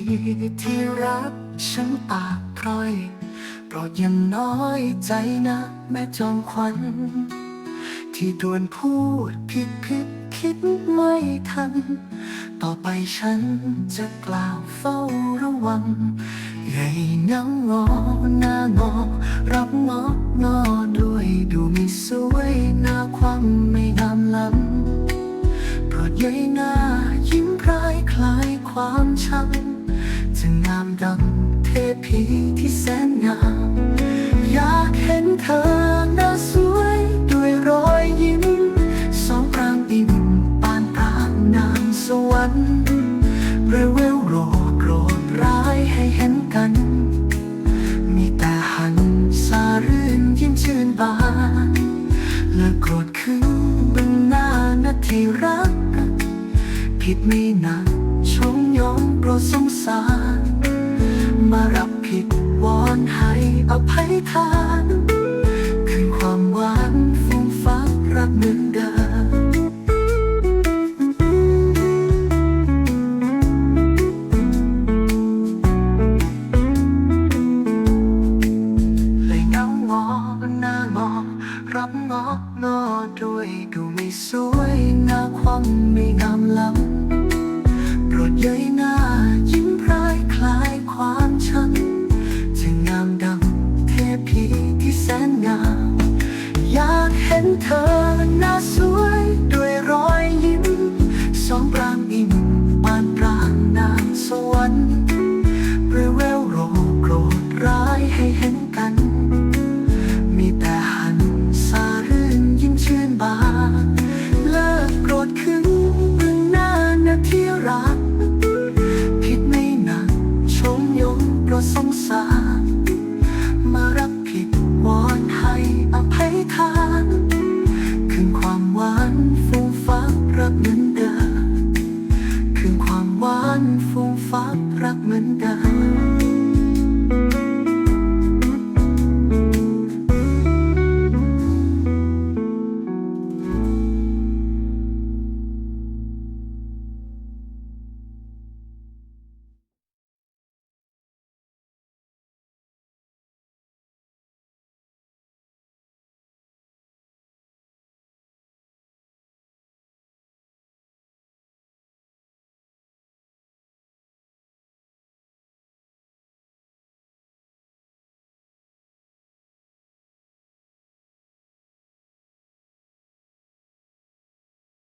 ที่รักฉันปากพร่อยโปรดอยังน้อยใจนะ แม่จอมขวัญ ที่ด่วนพูดผิดผิดคิดไม่ทัน ต่อไปฉันจะกล่าวเฝ้าระวังใหญ่เงางอหน้างอ รับงองอด้วยดูไม่สวยหน้าความไม่งามล้ำโปรดใหญ่หน้ายิ้มพรายคลายความช้ำ จะงามดังเทพีที่แสนงาม อยากเห็นเธอหน้าสวยด้วยรอยยิ้ม สองพรางอิ่มปานตามนางสวรรค์เรเวลโรดโรดร้ายให้เห็นกัน มีแต่หันสารื่นยิ้มชื่นบานและโกรธคืนบึงหน้านาทีรัก ผิดไม่นักชมยอมโปรด สงสาร มารับผิดวอนให้อภัยทาน คืนความหวานฟูมฟักรักหมือนเดิมเลยเงางอหน้างอรับงองอด้วยดูไม่สวยหน้าความไม่งามล้ำโปรดเย้ยหน้า magmanda